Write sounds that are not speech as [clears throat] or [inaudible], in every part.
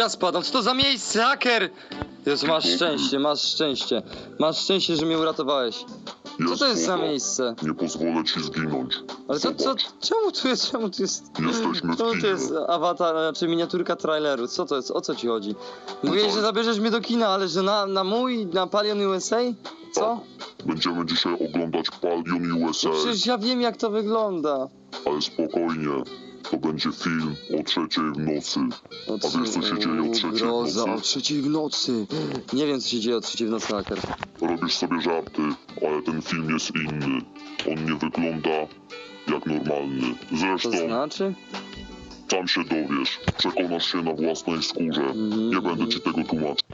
Ja spadam, co to za miejsce, haker? Jezu, masz szczęście, masz szczęście. Masz szczęście, że mnie uratowałeś. Co to jest za miejsce? Nie pozwolę ci zginąć. Ale co, co, Zobacz, czemu tu jest, czemu tu jest... Jesteśmy w Czemu kinie. jest awatar, znaczy miniaturka traileru? Co to jest, o co ci chodzi? Mówiłeś, że zabierzesz mnie do kina, ale że na, na mój, na Palion USA? Co? Będziemy dzisiaj oglądać Palion USA, Przecież ja wiem jak to wygląda. ale spokojnie. To będzie film o trzeciej w nocy. O, A wiesz, co się dzieje o trzeciej w Groza, nocy? o trzeciej w nocy. Nie wiem co się dzieje o trzeciej w nocy, haker. Robisz sobie żarty, ale ten film jest inny. On nie wygląda jak normalny. To Zresztą znaczy? Sam się dowiesz. Przekonasz się na własnej skórze. Nie będę ci tego tłumaczył.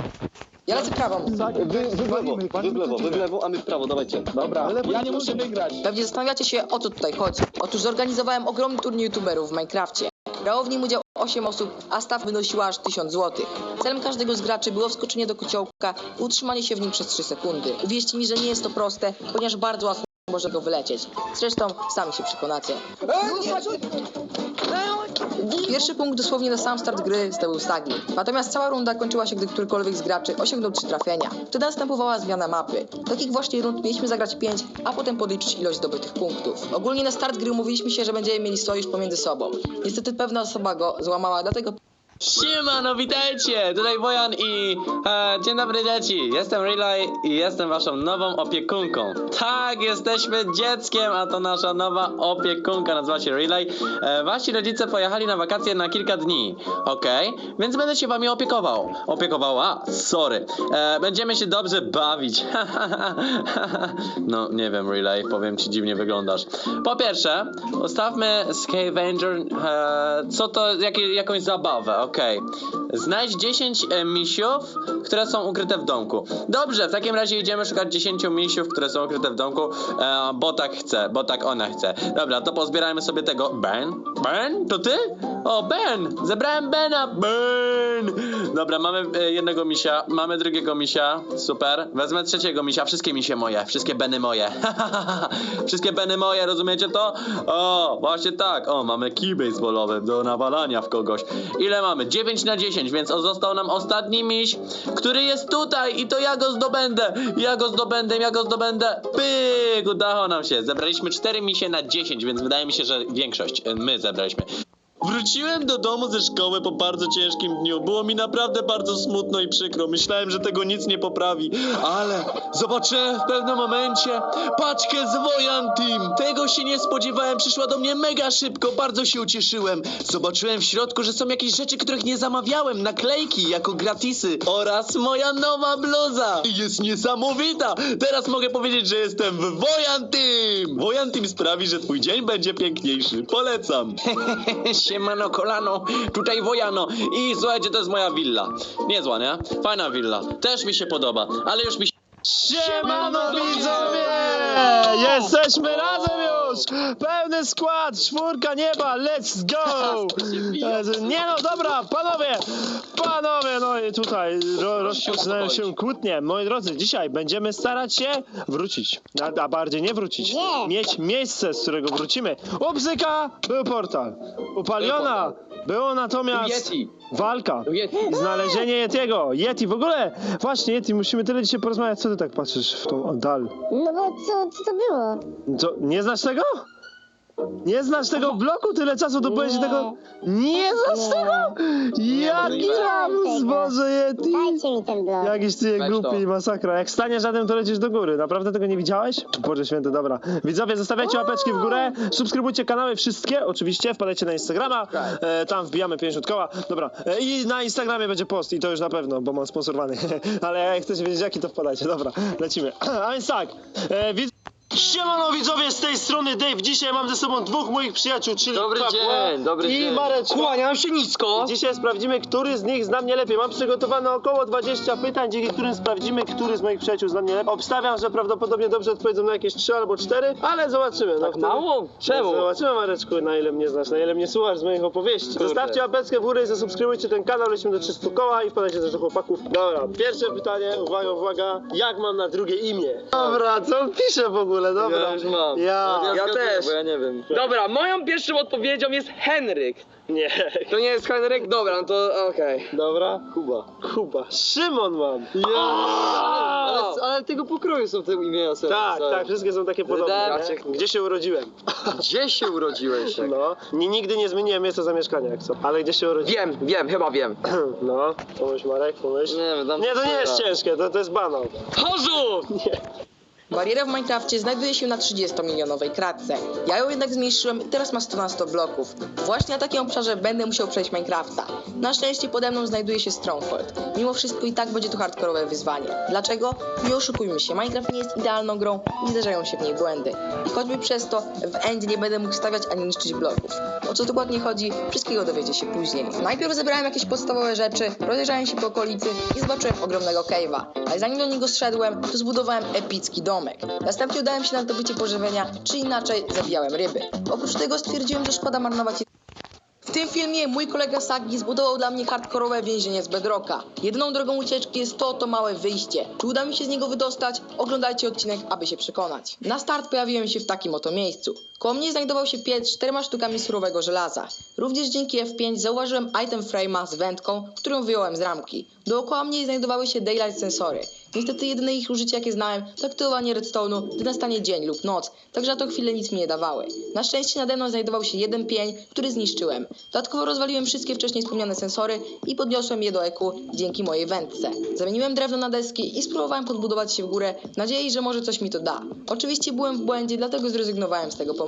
Ja lecę prawą. Wy, wy w lewo, wy w lewo, wy w lewo, a my w prawo, dawajcie. Dobra, ja nie muszę wygrać. Pewnie zastanawiacie się, o co tutaj chodzi. Otóż zorganizowałem ogromny turniej youtuberów w Minecrafcie. Brało w nim udział 8 osób, a staw wynosiła aż 1000 zł. Celem każdego z graczy było wskoczenie do kociołka i utrzymanie się w nim przez 3 sekundy. Uwierzcie mi, że nie jest to proste, ponieważ bardzo łatwo może go wylecieć. Zresztą sami się przekonacie. Pierwszy punkt dosłownie na sam start gry zdobył Stagi. Natomiast cała runda kończyła się, gdy którykolwiek z graczy osiągnął 3 trafienia. Wtedy następowała zmiana mapy. Takich właśnie rund mieliśmy zagrać 5, a potem podliczyć ilość zdobytych punktów. Ogólnie na start gry umówiliśmy się, że będziemy mieli sojusz pomiędzy sobą. Niestety pewna osoba go złamała, dlatego Siema, no witajcie, tutaj Wojan i e, dzień dobry dzieci, jestem Relay i jestem waszą nową opiekunką. Tak, jesteśmy dzieckiem, a to nasza nowa opiekunka, nazywa się Relay. E, wasi rodzice pojechali na wakacje na kilka dni, okej, więc będę się wami opiekował. Opiekowała, sorry. E, będziemy się dobrze bawić. [laughs] no, nie wiem, Relay, powiem ci, dziwnie wyglądasz. Po pierwsze, ustawmy Scavenger, e, co to, jakie, jakąś zabawę, okej. Znajdź 10 e, misiów, które są ukryte w domku. Dobrze, w takim razie idziemy szukać 10 misiów, które są ukryte w domku, e, bo tak chcę, bo tak ona chce. Dobra, to pozbierajmy sobie tego. Ben? Ben? To ty? O, Ben! Zebrałem Bena! Ben! Dobra, mamy e, jednego misia, mamy drugiego misia, super. Wezmę trzeciego misia, wszystkie misie moje, wszystkie Beny moje. [laughs] wszystkie Beny moje, rozumiecie to? O, właśnie tak. O, mamy kij baseballowy do nawalania w kogoś. Ile mamy? 9 na 10, więc o, został nam ostatni miś, który jest tutaj i to ja go zdobędę. Ja go zdobędę, ja go zdobędę. Pyk, udało nam się. Zebraliśmy 4 misie na 10, więc wydaje mi się, że większość e, my zebraliśmy. Wróciłem do domu ze szkoły po bardzo ciężkim dniu. Było mi naprawdę bardzo smutno i przykro. Myślałem, że tego nic nie poprawi. Ale zobaczyłem w pewnym momencie paczkę z Wojan Team. Tego się nie spodziewałem. Przyszła do mnie mega szybko. Bardzo się ucieszyłem. Zobaczyłem w środku, że są jakieś rzeczy, których nie zamawiałem. Naklejki jako gratisy oraz moja nowa bluza. Jest niesamowita. Teraz mogę powiedzieć, że jestem w Wojan Team. Team sprawi, że twój dzień będzie piękniejszy. Polecam. [laughs] Siemano kolano, tutaj Wojano i słuchajcie, to jest moja willa. Niezła, nie? Fajna willa. Też mi się podoba, ale już mi się... Siemano widzowie! Jesteśmy razem już! Pełny skład, czwórka nieba, let's go! Nie no, dobra, panowie! Panowie, no i tutaj ro, rozpoczynają się kłótnie. Moi drodzy, dzisiaj będziemy starać się wrócić, a, a bardziej nie wrócić. Mieć miejsce, z którego wrócimy. U Bzyka był portal, u Paliona było natomiast walka. Znalezienie Yetiego. Yeti, w ogóle, właśnie Yeti, musimy tyle dzisiaj porozmawiać. Co ty tak patrzysz w tą dal? No bo co, co to było? Co, nie znasz tego? Nie znasz tego bloku? Tyle czasu tu byłeś i tego... Nie znasz Nie. tego? Jaki Nie. lamus, Boże Yeti! Dajcie mi ten blok. Jakiś ty Weź głupi to. masakra. Jak staniesz na tym, to lecisz do góry. Naprawdę tego nie widziałeś? Boże święty, dobra. Widzowie, zostawiajcie łapeczki w górę, subskrybujcie kanały wszystkie, oczywiście, wpadajcie na Instagrama, e, tam wbijamy 50 koła. Dobra, e, i na Instagramie będzie post i to już na pewno, bo mam sponsorowany. [laughs] Ale jak chcecie wiedzieć jaki, to wpadajcie. Dobra, lecimy. [clears throat] A więc tak, e, widz... Siemano widzowie, z tej strony Dave. Dzisiaj mam ze sobą dwóch moich przyjaciół, czyli Dobry Pawła dzień, dobry i dzień. Mareczka. Kłaniam się nisko. Dzisiaj sprawdzimy, który z nich zna mnie lepiej. Mam przygotowane około 20 pytań, dzięki którym sprawdzimy, który z moich przyjaciół zna mnie lepiej. Obstawiam, że prawdopodobnie dobrze odpowiedzą na jakieś 3 albo 4, ale zobaczymy. No, wtedy- mało? Czemu? Zobaczymy, Mareczku, na ile mnie znasz, na ile mnie słuchasz z moich opowieści. Zostawcie łapeczkę w górę i zasubskrybujcie ten kanał, lecimy do 300 koła i wpadajcie też do chłopaków. Dobra, pierwsze pytanie, uwaga, uwaga, jak mam na drugie imię? Dobra, co on pisze w ogóle? Ale dobra. Ja już mam. Ja. ja Ja zgaduję, też. Bo ja nie wiem. Dobra, moją pierwszą odpowiedzią jest Henryk. Nie. [laughs] To nie jest Henryk? Dobra, no to okej. Dobra. Kuba. Kuba. Szymon mam. Ale, ale tego pokroju są te imienia sobie. Tak, tak, wszystkie są takie podobne. Nie? Gdzie się urodziłem? [laughs] Gdzie się urodziłeś? No. Nie, nigdy nie zmieniłem miejsca zamieszkania, jak co. Ale gdzie się urodziłem? Wiem, wiem, chyba wiem. [clears throat] No. Pomyśl Marek, pomyśl. Nie wiem, dam Nie, to nie jest ciężkie, to, to jest banał. Chozu! Bariera w Minecrafcie znajduje się na 30-milionowej kratce. Ja ją jednak zmniejszyłem i teraz ma 111 bloków. Właśnie na takim obszarze będę musiał przejść Minecrafta. Na szczęście pode mną znajduje się Stronghold. Mimo wszystko i tak będzie to hardkorowe wyzwanie. Dlaczego? Nie oszukujmy się, Minecraft nie jest idealną grą i zdarzają się w niej błędy. I choćby przez to w endzie nie będę mógł stawiać ani niszczyć bloków. O co dokładnie chodzi, wszystkiego dowiecie się później. Najpierw zebrałem jakieś podstawowe rzeczy, rozejrzałem się po okolicy i zobaczyłem ogromnego cave'a. Ale zanim do niego zszedłem, to zbudowałem epicki domek. Następnie udałem się na zdobycie pożywienia, czy inaczej zabijałem ryby. Oprócz tego stwierdziłem, że szkoda marnować w tym filmie mój kolega Sagi zbudował dla mnie hardkorowe więzienie z Bedrocka. Jedyną drogą ucieczki jest to, to małe wyjście. Czy uda mi się z niego wydostać? Oglądajcie odcinek, aby się przekonać. Na start pojawiłem się w takim oto miejscu. Koło mnie znajdował się piec z czterema sztukami surowego żelaza. Również dzięki F5 zauważyłem item frame'a z wędką, którą wyjąłem z ramki. Dookoła mnie znajdowały się daylight sensory. Niestety jedyne ich użycie jakie znałem to aktywowanie redstone'u, gdy nastanie dzień lub noc, także na to chwilę nic mi nie dawały. Na szczęście nade mną znajdował się jeden pień, który zniszczyłem. Dodatkowo rozwaliłem wszystkie wcześniej wspomniane sensory i podniosłem je do eku dzięki mojej wędce. Zamieniłem drewno na deski i spróbowałem podbudować się w górę, nadziei, że może coś mi to da. Oczywiście byłem w błędzie, dlatego zrezygnowałem z tego pomysłu.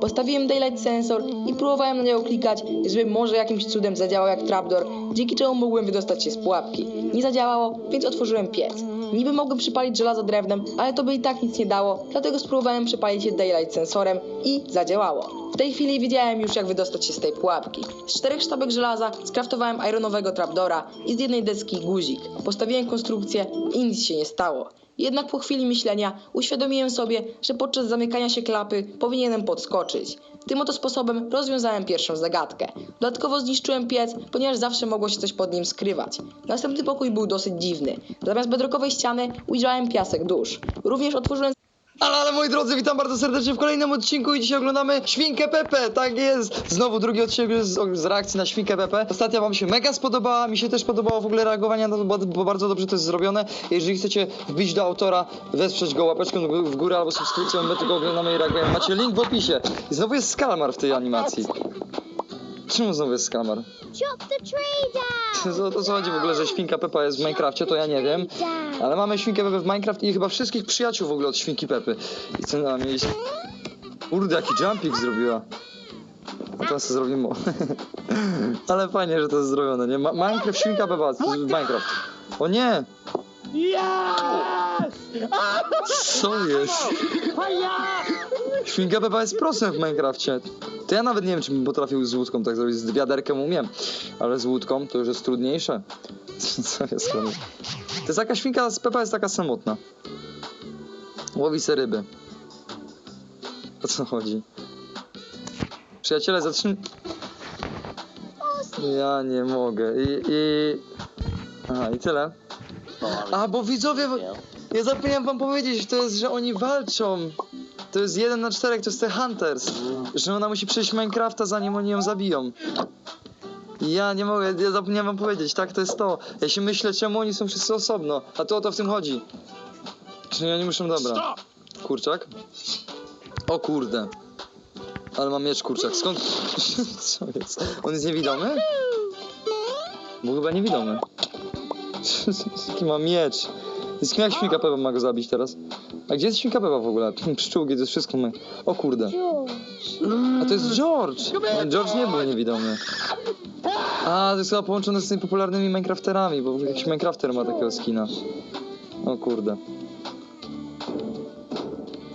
Postawiłem daylight sensor i próbowałem na niego klikać, żeby może jakimś cudem zadziałał jak trapdoor, dzięki czemu mogłem wydostać się z pułapki. Nie zadziałało, więc otworzyłem piec. Niby mogłem przypalić żelazo drewnem, ale to by i tak nic nie dało, dlatego spróbowałem przypalić je daylight sensorem i zadziałało. W tej chwili wiedziałem już jak wydostać się z tej pułapki. Z czterech sztabek żelaza skraftowałem ironowego trapdora i z jednej deski guzik. Postawiłem konstrukcję i nic się nie stało. Jednak po chwili myślenia uświadomiłem sobie, że podczas zamykania się klapy powinienem podskoczyć. Tym oto sposobem rozwiązałem pierwszą zagadkę. Dodatkowo zniszczyłem piec, ponieważ zawsze mogło się coś pod nim skrywać. Następny pokój był dosyć dziwny. Zamiast bedrockowej ściany ujrzałem piasek dusz. Również otworzyłem Ale, ale moi drodzy, witam bardzo serdecznie w kolejnym odcinku i dzisiaj oglądamy Świnkę Pepe, tak jest! Znowu drugi odcinek z, z reakcji na Świnkę Pepe. Ostatnia wam się mega spodobała, mi się też podobało w ogóle reagowanie na to, bo, bardzo dobrze to jest zrobione. Jeżeli chcecie wbić do autora, wesprzeć go łapeczką w górę albo subskrypcją, my tylko oglądamy i reagujemy. Macie link w opisie. I znowu jest skalmar w tej animacji. Czemu znowu jest skalmar? Chop the tree down! O co chodzi w ogóle, że Świnka Pepa jest w Minecrafcie, to ja nie wiem. Ale mamy świnkę Pepę w Minecraft i chyba wszystkich przyjaciół w ogóle od świnki Pepy. I co nam mieliśmy? Kurde, jaki jumping zrobiła. A teraz to zrobimy. [laughs] Ale fajnie, że to jest zrobione, nie? Ma Minecraft, świnka Pepa, Minecraft. O nie! Co jest? Świnka Pepa jest prosem w Minecrafcie. To ja nawet nie wiem, czy bym potrafił z łódką tak zrobić. Z wiaderkiem umiem, ale z łódką to już jest trudniejsze. [laughs] Co jest? To jest taka świnka, z Pepa jest taka samotna. Łowi se ryby. O co chodzi? Przyjaciele, zatrzym... Ja nie mogę. I, i... Aha, i tyle. A, bo widzowie... Ja zapomniałem wam powiedzieć, to jest, że oni walczą. To jest jeden na czterech, to jest te Hunters. Że ona musi przejść Minecrafta, zanim oni ją zabiją. Ja nie mogę, ja zapomniałem wam powiedzieć, tak to jest to. Ja się myślę, czemu oni są wszyscy osobno. A to o to w tym chodzi. Czyli oni muszą, dobra. Kurczak. O kurde. Ale mam miecz kurczak. Skąd? [laughs] Co jest? On jest niewidomy? Był chyba niewidomy. [laughs] Jaki ma miecz. Kim jak świnka Pepa ma go zabić teraz? A gdzie jest świnka Pepa w ogóle? [laughs] Pszczółki, to jest wszystko. O kurde. A to jest George! George nie był niewidomy. A, to jest chyba połączone z tymi popularnymi Minecrafterami, bo jakiś Minecrafter ma takiego skina. O kurde.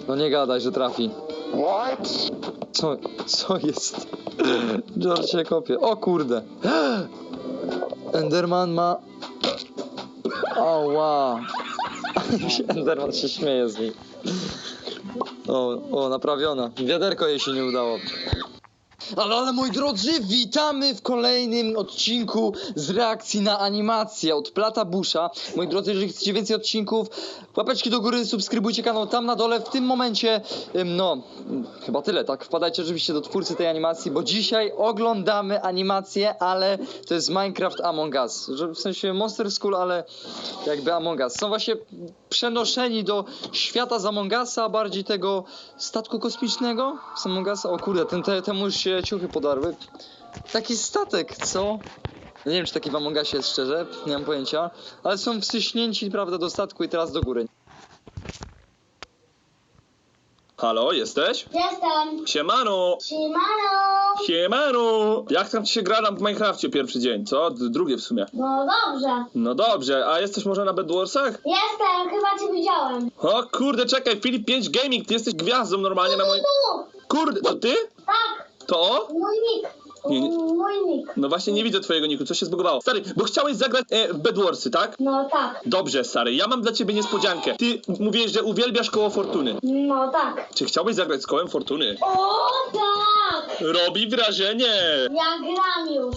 No nie gadaj, że trafi. Co, co jest? [laughs] George się kopie. O kurde. [gasps] Enderman ma... O, [laughs] Enderman się śmieje z niej. O, o, naprawiona. Wiaderko jej się nie udało. Ale, ale moi drodzy, witamy w kolejnym odcinku z reakcji na animację od Plata Busha. Moi drodzy, jeżeli chcecie więcej odcinków, łapeczki do góry, subskrybujcie kanał tam na dole. W tym momencie, no, chyba tyle, tak? Wpadajcie oczywiście do twórcy tej animacji, bo dzisiaj oglądamy animację, ale to jest Minecraft Among Us. W sensie Monster School, ale jakby Among Us. Są właśnie przenoszeni do świata z Among Usa, bardziej tego statku kosmicznego z Among Usa. O kurde, ten, te, temu już się ciuchy podarły. Taki statek, co? Nie wiem, czy taki w Among Usie jest szczerze, nie mam pojęcia. Ale są wsyśnięci, prawda, do statku i teraz do góry. Halo, jesteś? Jestem. Siemano! Siemano. Siemano! Jak tam ci się gra na w Minecrafcie pierwszy dzień, co? D- Drugie w sumie. No dobrze. No dobrze, a jesteś może na Bedwarsach? Jestem, chyba cię widziałem. O kurde, czekaj, Filip 5 Gaming, ty jesteś gwiazdą normalnie na moim... Tu, Kurde, to ty? tak, To? mój nick. Nie, nie. Mój nick. No właśnie nie widzę twojego niku, coś się zbugowało. Stary, bo chciałeś zagrać e, w Bedwarsy, tak? No tak. Dobrze, stary, ja mam dla ciebie niespodziankę. Ty mówiłeś, że uwielbiasz koło fortuny. No tak. Czy chciałbyś zagrać z kołem fortuny? O tak. Robi wrażenie! Ja gram już.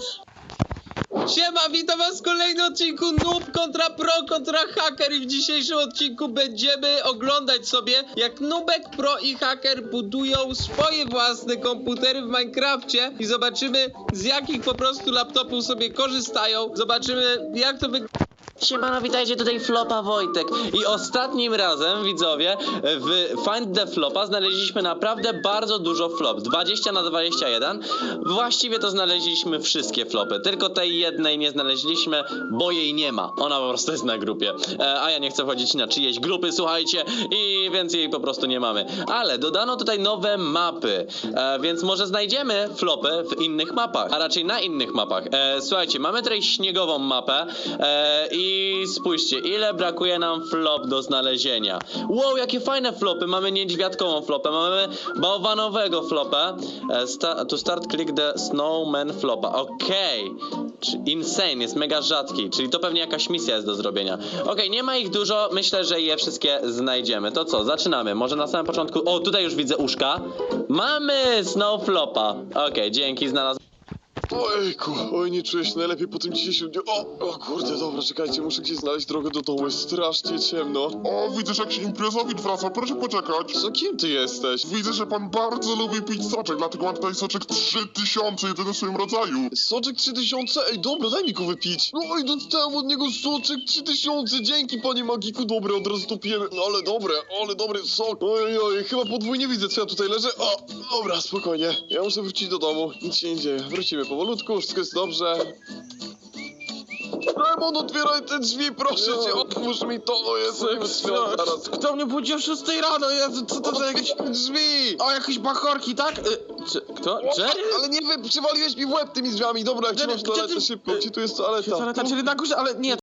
Siema, witam was w kolejnym odcinku Noob kontra Pro kontra Hacker i w dzisiejszym odcinku będziemy oglądać sobie jak Nubek Pro i Hacker budują swoje własne komputery w Minecrafcie i zobaczymy z jakich po prostu laptopów sobie korzystają, zobaczymy jak to wygląda. Siemano, witajcie, tutaj Flopa Wojtek. I ostatnim razem, widzowie, w Find the Flopa znaleźliśmy naprawdę bardzo dużo flop, 20 na 21 właściwie to znaleźliśmy wszystkie flopy, tylko tej jednej nie znaleźliśmy, bo jej nie ma, ona po prostu jest na grupie, e, a ja nie chcę wchodzić na czyjeś grupy, słuchajcie, i więc jej po prostu nie mamy, ale dodano tutaj nowe mapy, e, więc może znajdziemy flopy w innych mapach, a raczej na innych mapach, e, słuchajcie, mamy tutaj śniegową mapę. E, i spójrzcie, ile brakuje nam flop do znalezienia. Wow, jakie fajne flopy. Mamy niedźwiadkową flopę, mamy bałwanowego flopę. E, sta to start click the snowman flopa. Okej. Czy- Insane, jest mega rzadki, czyli to pewnie jakaś misja jest do zrobienia. Okej, nie ma ich dużo, myślę, że je wszystkie znajdziemy. To co, zaczynamy. Może na samym początku... O, tutaj już widzę uszka. Mamy snow flopa. Okej, dzięki, znalazłem. Ojku, oj, nie czuję się najlepiej po tym dzisiejszym dniu. O, o kurde, dobra, czekajcie, muszę gdzieś znaleźć drogę do domu, jest strasznie ciemno. O, widzę, że jakiś imprezowicz wraca, proszę poczekać. Co, kim ty jesteś? Widzę, że pan bardzo lubi pić soczek, dlatego mam tutaj soczek 3000, jedyny w swoim rodzaju. Soczek 3000? Ej, dobra, daj mi go wypić. No oj, dostałem od niego soczek 3000, dzięki panie Magiku, dobre, od razu to pijemy. No ale dobre, ale dobry sok. Oj, oj, chyba podwójnie widzę, co ja tutaj leżę. O, dobra, spokojnie, ja muszę wrócić do domu, nic się nie dzieje. Wrócimy powolutku, wszystko jest dobrze. Lemon, otwieraj te drzwi, proszę cię, otwórz mi to, o Jezu, nie wytrzymam zaraz. Kto mnie budzi o 6 rano? Jezu, co to za jakieś... Drzwi! O, jakieś bachorki, tak? Y, czy, kto? Jerry? Ale nie wy, przywaliłeś mi w łeb tymi drzwiami, dobra, jak Jerry, masz gdzie toaletę ty- szybko, gdzie tu jest toaleta? Toaleta, czyli na górze, ale nie,